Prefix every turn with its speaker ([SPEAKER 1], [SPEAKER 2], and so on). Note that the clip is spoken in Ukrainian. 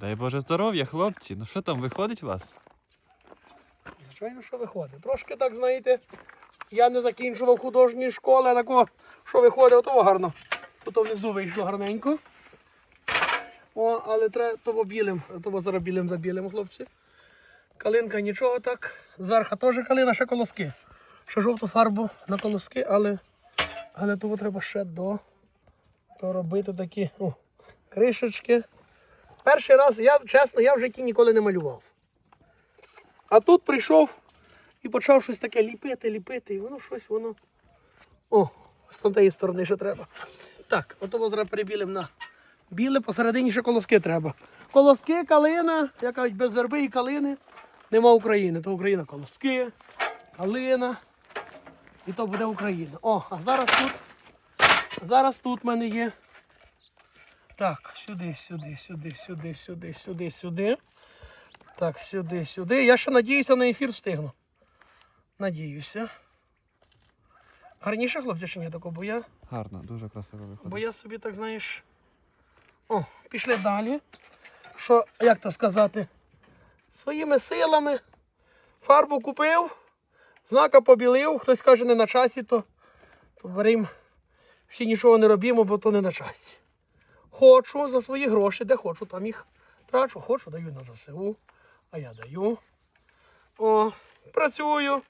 [SPEAKER 1] Дай Боже здоров'я, хлопці. Ну що там виходить у вас?
[SPEAKER 2] Звичайно, що виходить. Трошки так, знаєте, я не закінчував художньої школи, такого, що виходить, того гарно. Ото внизу вийшло гарненько. О, але треба того білим, того зараз білим за білим, хлопці. Калинка нічого так. Зверху теж калина, ще колоски. Ще жовту фарбу на колоски, але, але того треба ще до, доробити такі о, кришечки. Перший раз, я чесно, я в житті ніколи не малював. А тут прийшов і почав щось таке ліпити, ліпити, і воно щось воно. О, з тієї сторони ще треба. Так, ото зараз перебілимо на біле, посередині ще колоски треба. Колоски, калина, як кажуть, без верби і калини нема України. То Україна колоски, калина. І то буде Україна. О, а зараз тут. Зараз тут в мене є. Так, сюди, сюди, сюди, сюди, сюди, сюди, сюди. Так, сюди, сюди. Я ще надіюся на ефір встигну. Надіюся. Гарніше, хлопці, чи ні такого, бо я,
[SPEAKER 1] Гарно, дуже красиво виходить.
[SPEAKER 2] бо я собі так, знаєш. О, пішли далі. Що, як то сказати? Своїми силами фарбу купив, знака побілив, хтось каже, не на часі, то, то берем, всі нічого не робимо, бо то не на часі. Хочу за свої гроші, де хочу, там їх трачу, хочу, даю на ЗСУ, а я даю. О, працюю.